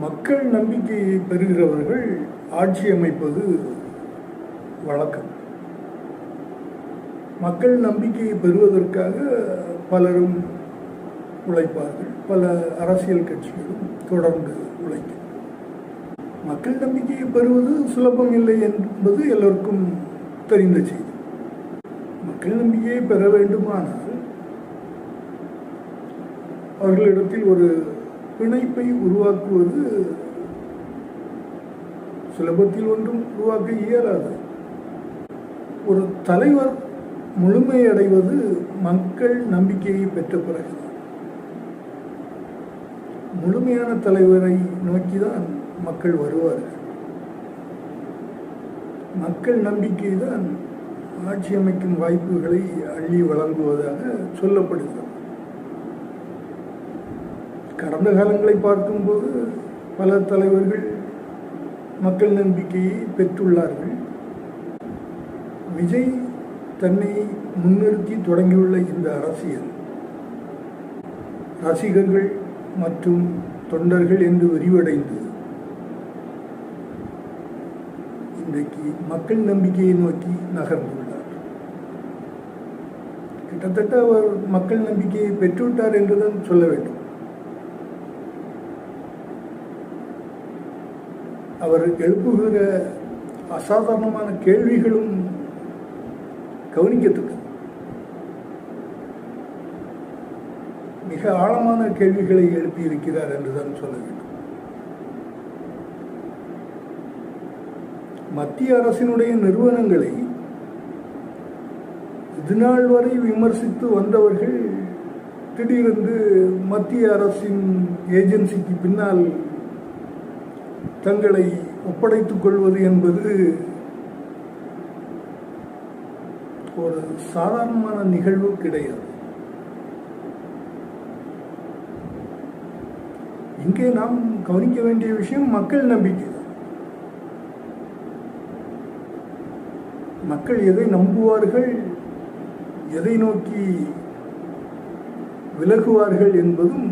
மக்கள் நம்பிக்கையை பெறுகிறவர்கள் ஆட்சி அமைப்பது வழக்கம். மக்கள் நம்பிக்கையை பெறுவதற்காக பலரும் உழைப்பார்கள். பல அரசியல் கட்சிகளும் தொடர்ந்து உழைக்கும். மக்கள் நம்பிக்கையை பெறுவது சுலபம் இல்லை என்பது எல்லோருக்கும் தெரிந்த செய்தி. மக்கள் நம்பிக்கையை பெற வேண்டுமானால் அவர்களிடத்தில் ஒரு பிணைப்பை உருவாக்குவது சுலபத்தில் ஒன்றும் உருவாக்க இயலாது. ஒரு தலைவர் முழுமையடைவது மக்கள் நம்பிக்கையை பெற்ற பிறகு. முழுமையான தலைவரை நோக்கிதான் மக்கள் வருவார்கள். மக்கள் நம்பிக்கை தான் ஆட்சி அமைக்கும் வாய்ப்புகளை அள்ளி வழங்குவதாக சொல்லப்படுகிறது. கடந்த காலங்களை பார்க்கும்போது பல தலைவர்கள் மக்கள் நம்பிக்கையை பெற்றுள்ளார்கள். விஜய் தன்னை முன்னிறுத்தி தொடங்கியுள்ள இந்த அரசியல் ரசிகர்கள் மற்றும் தொண்டர்கள் என்று விரிவடைந்து இன்றைக்கு மக்கள் நம்பிக்கையை நோக்கி நகர்ந்துள்ளார். கிட்டத்தட்ட அவர் மக்கள் நம்பிக்கையை பெற்றுவிட்டார் என்றுதான் சொல்ல வேண்டும். அவர் எழுப்புகிற அசாதாரணமான கேள்விகளும் கவனிக்கத்தக்க மிக ஆழமான கேள்விகளை எழுப்பியிருக்கிறார் என்றுதான் சொல்ல வேண்டும். மத்திய அரசினுடைய நிறுவனங்களை இதுநாள் வரை விமர்சித்து வந்தவர்கள் திடீரென்று மத்திய அரசின் ஏஜென்சிக்கு பின்னால் தங்களை ஒப்படைத்துக் கொள்வது என்பது ஒரு சாதாரணமான நிகழ்வு கிடையாது. இங்கே நாம் கவனிக்க வேண்டிய விஷயம் மக்கள் நம்பிக்கை. மக்கள் எதை நம்புவார்கள் எதை நோக்கி விலகுவார்கள் என்பதும்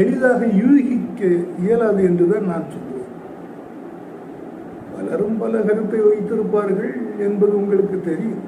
எளிதாக யூகிக்க இயலாது என்றுதான் நான் சொல்வேன். பலரும் பல கருத்தை வைத்திருப்பார்கள் என்பது உங்களுக்கு தெரியும்.